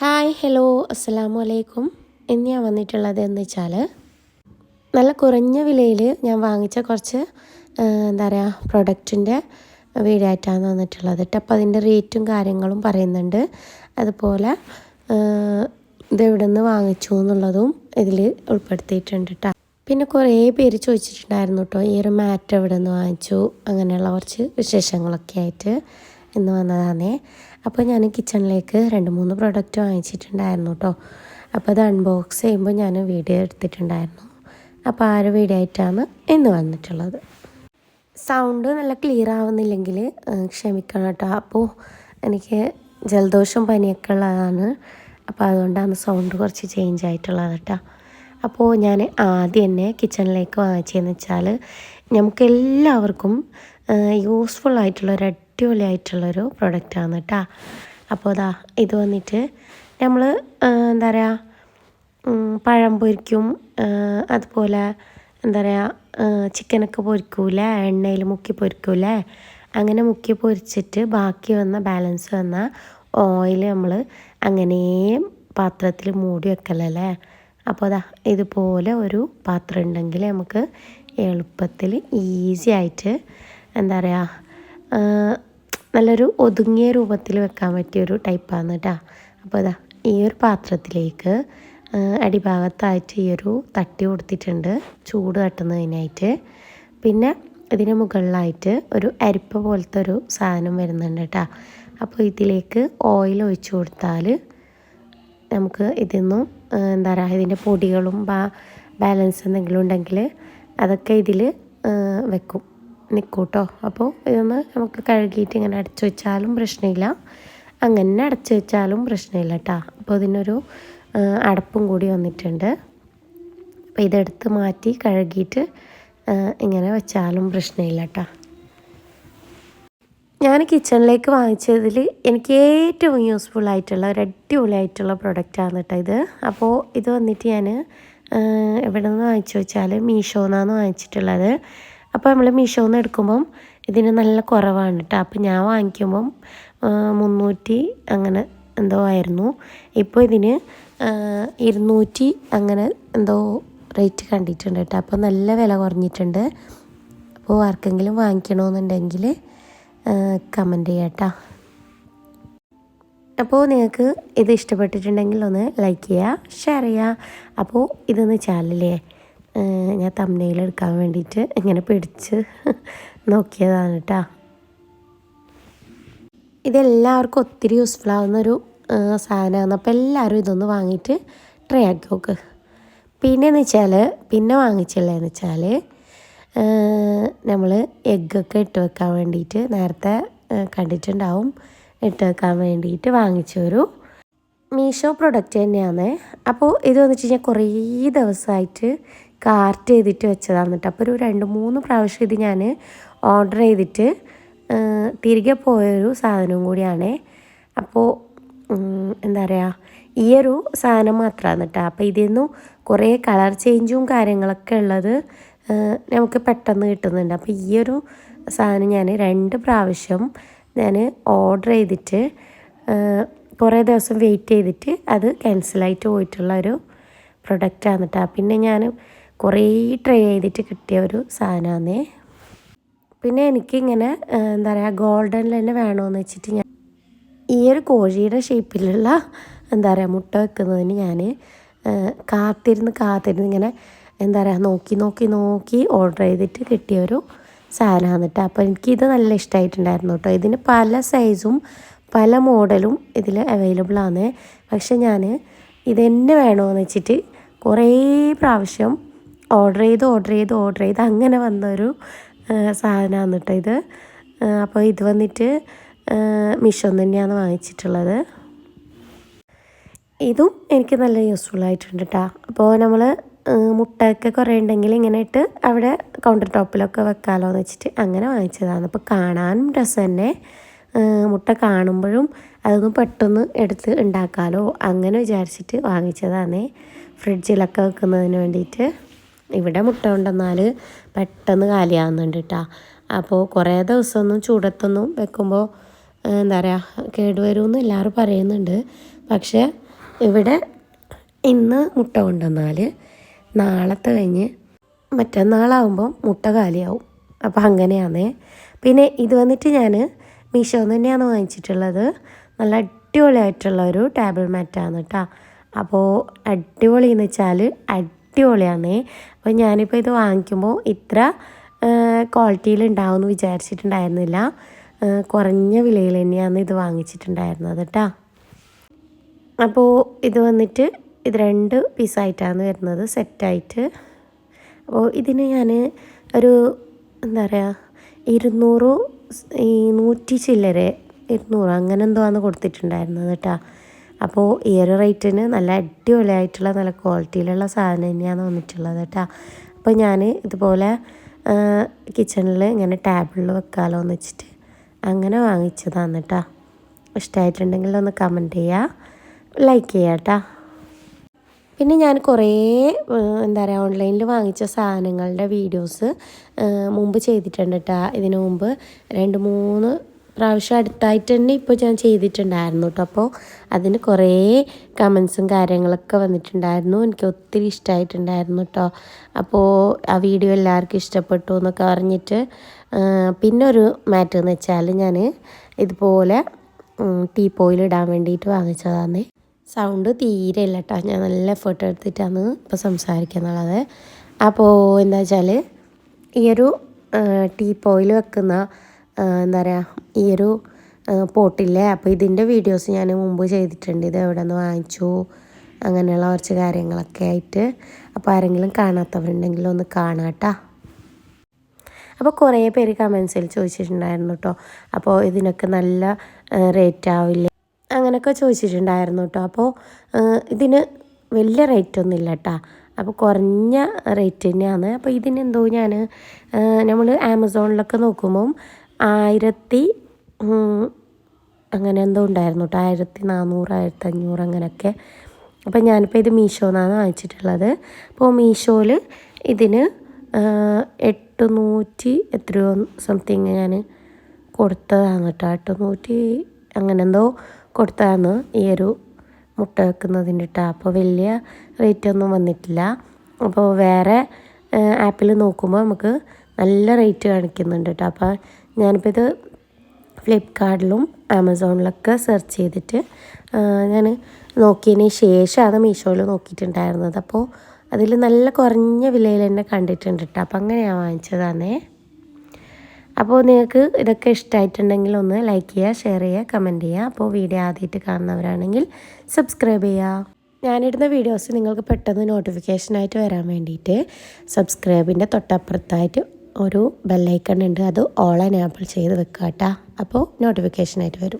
Hi hello അസ്സലാമു അലൈക്കും ഇന്ന് ഞാൻ വന്നിട്ടുള്ളത് എന്ന് വെച്ചാൽ നല്ല കുറഞ്ഞ വിലയിൽ ഞാൻ വാങ്ങിച്ച കുറച്ച് എന്താ പറയുക പ്രൊഡക്റ്റിന്റെ വീടായിട്ടാണ് വന്നിട്ടുള്ളത് കേട്ടോ. അപ്പോൾ അതിന്റെ റേറ്റും കാര്യങ്ങളും പറയുന്നുണ്ട്. അതുപോലെ ഇതെവിടുന്ന് വാങ്ങിച്ചു എന്നുള്ളതും ഇതിൽ ഉൾപ്പെടുത്തിയിട്ടുണ്ട് കേട്ടോ. പിന്നെ കുറേ പേര് ചോദിച്ചിട്ടുണ്ടായിരുന്നു കേട്ടോ ഈ ഒരു മാറ്റ് എവിടെ നിന്ന് വാങ്ങിച്ചു? അങ്ങനെയുള്ള കുറച്ച് വിശേഷങ്ങളൊക്കെ ആയിട്ട് ഇന്ന് വന്നതാണേ. അപ്പോൾ ഞാൻ കിച്ചണിലേക്ക് രണ്ട് മൂന്ന് പ്രൊഡക്റ്റ് വാങ്ങിച്ചിട്ടുണ്ടായിരുന്നു കേട്ടോ അപ്പോൾ അത് അൺബോക്സ് ചെയ്യുമ്പോൾ ഞാൻ വീഡിയോ എടുത്തിട്ടുണ്ടായിരുന്നു. അപ്പോൾ ആ ഒരു വീഡിയോ ആയിട്ടാണ് ഇന്ന് വന്നിട്ടുള്ളത്. സൗണ്ട് നല്ല ക്ലിയർ ആവുന്നില്ലെങ്കിൽ ക്ഷമിക്കണം കേട്ടോ. അപ്പോൾ എനിക്ക് ജലദോഷം പനിയൊക്കെ ഉള്ളതാണ്. അപ്പോൾ അതുകൊണ്ടാണ് സൗണ്ട് കുറച്ച് ചേഞ്ച് ആയിട്ടുള്ളത് കേട്ടോ അപ്പോൾ ഞാൻ ആദ്യം തന്നെ കിച്ചണിലേക്ക് വാങ്ങിച്ചതെന്ന് വെച്ചാൽ നമുക്കെല്ലാവർക്കും യൂസ്ഫുൾ ആയിട്ടുള്ള ഒരു അടിപൊളിയായിട്ടുള്ളൊരു പ്രൊഡക്റ്റാണ് കേട്ടോ അപ്പോൾ അതാ ഇത് വന്നിട്ട് നമ്മൾ എന്താ പറയുക പഴം പൊരിക്കും അതുപോലെ എന്താ പറയുക ചിക്കനൊക്കെ പൊരിക്കൂലേ എണ്ണയിൽ മുക്കി പൊരിക്കൂലേ അങ്ങനെ മുക്കി പൊരിച്ചിട്ട് ബാക്കി വന്ന ബാലൻസ് വന്ന ഓയിൽ നമ്മൾ അങ്ങനെ പാത്രത്തിൽ മൂടി വെക്കലല്ലേ. അപ്പോൾ അതാ ഇതുപോലെ ഒരു പാത്രം ഉണ്ടെങ്കിൽ നമുക്ക് എളുപ്പത്തിൽ ഈസി ആയിട്ട് എന്താ പറയുക നല്ലൊരു ഒതുങ്ങിയ രൂപത്തിൽ വെക്കാൻ പറ്റിയൊരു ടൈപ്പാണ് കേട്ടോ അപ്പോൾ ഇതാ ഈ ഒരു പാത്രത്തിലേക്ക് അടിഭാഗത്തായിട്ട് ഈ ഒരു തട്ടി കൊടുത്തിട്ടുണ്ട്. ചൂട് തട്ടുന്നതിനായിട്ട്. പിന്നെ ഇതിന് മുകളിലായിട്ട് ഒരു അരിപ്പ പോലത്തെ ഒരു സാധനം വരുന്നുണ്ട് കേട്ടോ അപ്പോൾ ഇതിലേക്ക് ഓയിൽ ഒഴിച്ചു കൊടുത്താൽ നമുക്ക് ഇതൊന്നും എന്താ പറയുക ഇതിന്റെ പൊടികളും ബാലൻസ് എന്തെങ്കിലും ഉണ്ടെങ്കിൽ അതൊക്കെ ഇതിൽ വെക്കും. നിൽക്കും കേട്ടോ അപ്പോൾ ഇതൊന്ന് നമുക്ക് കഴുകിയിട്ട് ഇങ്ങനെ അടച്ചു വെച്ചാലും പ്രശ്നമില്ല. അങ്ങനെ അടച്ചു വെച്ചാലും പ്രശ്നമില്ല കേട്ടോ അപ്പോൾ ഇതിനൊരു അടപ്പും കൂടി വന്നിട്ടുണ്ട്. അപ്പോൾ ഇതെടുത്ത് മാറ്റി കഴുകിയിട്ട് ഇങ്ങനെ വെച്ചാലും പ്രശ്നമില്ല കേട്ടോ ഞാൻ കിച്ചണിലേക്ക് വാങ്ങിച്ചതിൽ എനിക്ക് ഏറ്റവും യൂസ്ഫുൾ ആയിട്ടുള്ള ഒരു അടിപൊളി അടിപൊളിയായിട്ടുള്ള പ്രൊഡക്റ്റാണ് കേട്ടോ ഇത്. അപ്പോൾ ഇത് വന്നിട്ട് ഞാൻ എവിടെ നിന്ന് വാങ്ങിച്ചു വെച്ചാൽ മീഷോന്നാണ് വാങ്ങിച്ചിട്ടുള്ളത്. അപ്പോൾ നമ്മൾ മീഷോന്ന് എടുക്കുമ്പം ഇതിന് നല്ല കുറവാണ് കേട്ടോ അപ്പോൾ ഞാൻ വാങ്ങിക്കുമ്പം മുന്നൂറ്റി അങ്ങനെ എന്തോ ആയിരുന്നു. ഇപ്പോൾ ഇതിന് ഇരുന്നൂറ്റി അങ്ങനെ എന്തോ റേറ്റ് കണ്ടിട്ടുണ്ട് കേട്ടോ അപ്പോൾ നല്ല വില കുറഞ്ഞിട്ടുണ്ട്. അപ്പോൾ ആർക്കെങ്കിലും വാങ്ങിക്കണമെന്നുണ്ടെങ്കിൽ കമന്റ് ചെയ്യാം കേട്ടോ അപ്പോൾ നിങ്ങൾക്ക് ഇത് ഇഷ്ടപ്പെട്ടിട്ടുണ്ടെങ്കിൽ ഒന്ന് ലൈക്ക് ചെയ്യുക ഷെയർ ചെയ്യുക അപ്പോൾ ഇതെന്ന് വെച്ചാലില്ലേ ഞാൻ തമ്മനയിൽ എടുക്കാൻ വേണ്ടിയിട്ട് ഇങ്ങനെ പിടിച്ച് നോക്കിയതാണ് കേട്ടോ ഇതെല്ലാവർക്കും ഒത്തിരി യൂസ്ഫുൾ ആവുന്ന ഒരു സാധനമാണ്. അപ്പോൾ എല്ലാവരും ഇതൊന്ന് വാങ്ങിയിട്ട് ട്രൈ ആക്കി നോക്ക്. പിന്നെയെന്ന് വെച്ചാൽ പിന്നെ വാങ്ങിച്ചില്ലെന്ന് വെച്ചാൽ നമ്മൾ എഗ്ഗൊക്കെ ഇട്ട് വെക്കാൻ വേണ്ടിയിട്ട് നേരത്തെ കണ്ടിട്ടുണ്ടാവും. ഇട്ട് വെക്കാൻ വേണ്ടിയിട്ട് വാങ്ങിച്ചൊരു മീഷോ പ്രൊഡക്റ്റ് തന്നെയാണ് അപ്പോൾ ഇത് വന്നിട്ട് കഴിഞ്ഞാൽ കുറേ ദിവസമായിട്ട് കാർട്ട് ചെയ്തിട്ട് വെച്ചതാണ് കേട്ടോ. അപ്പോൾ ഒരു രണ്ട് മൂന്ന് പ്രാവശ്യം ഇത് ഞാൻ ഓർഡർ ചെയ്തിട്ട് തിരികെ പോയൊരു സാധനവും കൂടിയാണ്. അപ്പോൾ എന്താ പറയുക ഈ ഒരു സാധനം മാത്രമാണ് കേട്ടോ. അപ്പോൾ ഇതിൽ നിന്നും കുറേ കളർ ചേഞ്ചും കാര്യങ്ങളൊക്കെ ഉള്ളത് നമുക്ക് പെട്ടെന്ന് കിട്ടുന്നുണ്ട്. അപ്പോൾ ഈ ഒരു സാധനം ഞാൻ രണ്ട് പ്രാവശ്യം ഞാൻ ഓർഡർ ചെയ്തിട്ട് കുറേ ദിവസം വെയിറ്റ് ചെയ്തിട്ട് അത് ക്യാൻസലായിട്ട് പോയിട്ടുള്ള ഒരു പ്രൊഡക്റ്റാണ് കേട്ടോ. പിന്നെ ഞാൻ കുറേ ട്രൈ ചെയ്തിട്ട് കിട്ടിയ ഒരു സാധനമാണേ പിന്നെ എനിക്കിങ്ങനെ എന്താ പറയുക ഗോൾഡനിൽ തന്നെ വേണമെന്ന് വെച്ചിട്ട് ഞാൻ ഈ ഒരു കോഴിയുടെ ഷേപ്പിലുള്ള എന്താ പറയുക മുട്ട വെക്കുന്നതിന് ഞാൻ കാത്തിരുന്ന് കാത്തിരുന്ന് ഇങ്ങനെ എന്താ പറയുക നോക്കി നോക്കി നോക്കി ഓർഡർ ചെയ്തിട്ട് കിട്ടിയ ഒരു സാധനമാണ് കേട്ടോ അപ്പോൾ എനിക്കിത് നല്ല ഇഷ്ടമായിട്ടുണ്ടായിരുന്നു കേട്ടോ. ഇതിന് പല സൈസും പല മോഡലും ഇതിൽ അവൈലബിൾ ആണ് പക്ഷെ ഞാൻ ഇതെന്നെ വേണമെന്ന് വെച്ചിട്ട് കുറേ പ്രാവശ്യം ഓർഡർ ചെയ്ത് ഓർഡർ ചെയ്ത് ഓർഡർ ചെയ്ത് അങ്ങനെ വന്നൊരു സാധനമാണ് കേട്ടോ ഇത്. അപ്പോൾ ഇത് വന്നിട്ട് മിഷോ തന്നെയാണ് വാങ്ങിച്ചിട്ടുള്ളത്. ഇതും എനിക്ക് നല്ല യൂസ്ഫുൾ ആയിട്ടുണ്ട് കേട്ടോ അപ്പോൾ നമ്മൾ മുട്ടയൊക്കെ കുറേ ഉണ്ടെങ്കിൽ ഇങ്ങനെ ഇട്ട് അവിടെ കൗണ്ടർ ടോപ്പിലൊക്കെ വെക്കാമല്ലോ എന്ന് വെച്ചിട്ട് അങ്ങനെ വാങ്ങിച്ചതാണ്. അപ്പോൾ കാണാനും രസം തന്നെ മുട്ട കാണുമ്പോഴും അതൊന്ന് പെട്ടെന്ന് എടുത്ത് ഉണ്ടാക്കാമല്ലോ അങ്ങനെ വിചാരിച്ചിട്ട് വാങ്ങിച്ചതാണ് ഫ്രിഡ്ജിലൊക്കെ വെക്കുന്നതിന് വേണ്ടിയിട്ട്. ഇവിടെ മുട്ട കൊണ്ടുവന്നാൽ പെട്ടെന്ന് കാലിയാവുന്നുണ്ട് കേട്ടോ അപ്പോൾ കുറേ ദിവസമൊന്നും ചൂടത്തൊന്നും വെക്കുമ്പോൾ എന്താ പറയുക കേടുവരുമെന്ന് എല്ലാവരും പറയുന്നുണ്ട്. പക്ഷേ ഇവിടെ ഇന്ന് മുട്ട കൊണ്ടുവന്നാൽ നാളത്തെ കഴിഞ്ഞ് മറ്റന്നാളാവുമ്പോൾ മുട്ട കാലിയാവും. അപ്പോൾ അങ്ങനെയാണേ പിന്നെ ഇത് വന്നിട്ട് ഞാൻ മീഷോന്ന് തന്നെയാണ് വാങ്ങിച്ചിട്ടുള്ളത്. നല്ല അടിപൊളിയായിട്ടുള്ള ഒരു ടേബിൾ മാറ്റാണ് കേട്ടോ അപ്പോൾ അടിപൊളി എന്ന് വെച്ചാൽ അടിപൊളിയാണേ. അപ്പോൾ ഞാനിപ്പോൾ ഇത് വാങ്ങിക്കുമ്പോൾ ഇത്ര ക്വാളിറ്റിയിൽ ഉണ്ടാവും എന്ന് വിചാരിച്ചിട്ടുണ്ടായിരുന്നില്ല. കുറഞ്ഞ വിലയിൽ തന്നെയാണ് ഇത് വാങ്ങിച്ചിട്ടുണ്ടായിരുന്നത് കേട്ടോ അപ്പോൾ ഇത് വന്നിട്ട് ഇത് രണ്ട് പീസായിട്ടാണ് വരുന്നത് സെറ്റായിട്ട് അപ്പോൾ ഇതിന് ഞാൻ ഒരു എന്താ പറയുക ഇരുന്നൂറ് ഈ നൂറ്റി ചില്ലര ഇരുന്നൂറ് അങ്ങനെ എന്തോ ആണ് കൊടുത്തിട്ടുണ്ടായിരുന്നത് കേട്ടോ അപ്പോൾ ഈ റേറ്റിന് നല്ല അടിപൊളിയായിട്ടുള്ള നല്ല ക്വാളിറ്റിയിലുള്ള സാധനം തന്നെയാണ് വന്നിട്ടുള്ളത് കേട്ടോ. അപ്പോൾ ഞാൻ ഇതുപോലെ കിച്ചണിൽ ഇങ്ങനെ ടേബിളിൽ വെക്കാമല്ലോ എന്ന് വെച്ചിട്ട് അങ്ങനെ വാങ്ങിച്ചതാണ് കേട്ടോ. ഇഷ്ടമായിട്ടുണ്ടെങ്കിൽ ഒന്ന് കമന്റ് ചെയ്യുക ലൈക്ക് ചെയ്യുക കേട്ടോ. പിന്നെ ഞാൻ കുറേ എന്താ പറയുക ഓൺലൈനിൽ വാങ്ങിച്ച സാധനങ്ങളുടെ വീഡിയോസ് മുമ്പ് ചെയ്തിട്ടുണ്ട് കേട്ടോ. ഇതിനു മുമ്പ് രണ്ട് മൂന്ന് പ്രാവശ്യം അടുത്തായിട്ട് തന്നെ ഇപ്പോൾ ഞാൻ ചെയ്തിട്ടുണ്ടായിരുന്നു കേട്ടോ അപ്പോൾ അതിന് കുറേ കമൻസും കാര്യങ്ങളൊക്കെ വന്നിട്ടുണ്ടായിരുന്നു. എനിക്ക് ഒത്തിരി ഇഷ്ടമായിട്ടുണ്ടായിരുന്നു കേട്ടോ അപ്പോൾ ആ വീഡിയോ എല്ലാവർക്കും ഇഷ്ടപ്പെട്ടു എന്നൊക്കെ പറഞ്ഞിട്ട് പിന്നെ ഒരു മാറ്റർ എന്ന് വെച്ചാൽ ഞാൻ ഇതുപോലെ ടീപ്പോയിൽ ഇടാൻ വേണ്ടിയിട്ട് വാങ്ങിച്ചതാണ് സൗണ്ട് തീരെ ഇല്ല കേട്ടോ ഞാൻ നല്ല എഫേർട്ട് എടുത്തിട്ടാണ് ഇപ്പോൾ സംസാരിക്കുന്നുള്ളത് അപ്പോൾ എന്താ വെച്ചാൽ ഈ ഒരു പോയിൽ വെക്കുന്ന എന്താ പറയുക ഈ ഒരു പോട്ടില്ലേ? അപ്പോൾ ഇതിന്റെ വീഡിയോസ് ഞാൻ മുമ്പ് ചെയ്തിട്ടുണ്ട്. ഇത് എവിടെ നിന്ന് വാങ്ങിച്ചു? അങ്ങനെയുള്ള കുറച്ച് കാര്യങ്ങളൊക്കെ ആയിട്ട്. അപ്പോൾ ആരെങ്കിലും കാണാത്തവരുണ്ടെങ്കിൽ ഒന്ന് കാണാട്ടാ അപ്പോൾ കുറേ പേര് കമൻസിൽ ചോദിച്ചിട്ടുണ്ടായിരുന്നു കേട്ടോ അപ്പോൾ ഇതിനൊക്കെ നല്ല റേറ്റ് ആവില്ലേ? അങ്ങനെയൊക്കെ ചോദിച്ചിട്ടുണ്ടായിരുന്നു കേട്ടോ അപ്പോൾ ഇതിന് വലിയ റേറ്റ് ഒന്നും ഇല്ല കേട്ടോ അപ്പോൾ കുറഞ്ഞ റേറ്റ് തന്നെയാണ്. അപ്പോൾ ഇതിനെന്തോ ഞാൻ നമ്മൾ ആമസോണിലൊക്കെ നോക്കുമ്പം ആയിരത്തി അങ്ങനെ എന്തോ ഉണ്ടായിരുന്നു കേട്ടോ ആയിരത്തി നാനൂറ് ആയിരത്തി അഞ്ഞൂറ് അങ്ങനെയൊക്കെ. അപ്പം ഞാനിപ്പോൾ ഇത് മീഷോന്നാണ് വാങ്ങിച്ചിട്ടുള്ളത്. അപ്പോൾ മീഷോയിൽ ഇതിന് എട്ടുന്നൂറ്റി എത്രയോ സംതിങ് ഞാൻ കൊടുത്തതാണ് കേട്ടോ എട്ടുനൂറ്റി അങ്ങനെ എന്തോ കൊടുത്തതാണ് ഈ ഒരു മുട്ട വെക്കുന്നതിന്റെ കേട്ടോ അപ്പോൾ വലിയ റേറ്റ് ഒന്നും വന്നിട്ടില്ല. അപ്പോൾ വേറെ ആപ്പിൽ നോക്കുമ്പോൾ നമുക്ക് നല്ല റേറ്റ് കാണിക്കുന്നുണ്ട് കേട്ടോ അപ്പോൾ ഞാനിപ്പോൾ ഇത് ഫ്ലിപ്കാർട്ടിലും ആമസോണിലൊക്കെ സെർച്ച് ചെയ്തിട്ട് ഞാൻ നോക്കിയതിന് ശേഷമാണ് മീഷോയിൽ നോക്കിയിട്ടുണ്ടായിരുന്നത്. അപ്പോൾ അതിൽ നല്ല കുറഞ്ഞ വിലയിൽ തന്നെ കണ്ടിട്ടുണ്ട് കേട്ടോ അപ്പോൾ അങ്ങനെയാണ് വാങ്ങിച്ചതാണേ. അപ്പോൾ നിങ്ങൾക്ക് ഇതൊക്കെ ഇഷ്ടമായിട്ടുണ്ടെങ്കിൽ ഒന്ന് ലൈക്ക് ചെയ്യുക ഷെയർ ചെയ്യുക കമന്റ് ചെയ്യുക. അപ്പോൾ വീഡിയോ ആദ്യമായിട്ട് കാണുന്നവരാണെങ്കിൽ സബ്സ്ക്രൈബ് ചെയ്യുക. ഞാനിടുന്ന വീഡിയോസ് നിങ്ങൾക്ക് പെട്ടെന്ന് നോട്ടിഫിക്കേഷനായിട്ട് വരാൻ വേണ്ടിയിട്ട് സബ്സ്ക്രൈബിന്റെ തൊട്ടപ്പുറത്തായിട്ട് ഒരു ബെല്ലൈക്കൺ ഉണ്ട്. അത് ഓൾ എനേബിൾ ചെയ്ത് വെക്കുക കേട്ടോ അപ്പോൾ നോട്ടിഫിക്കേഷനായിട്ട് വരും.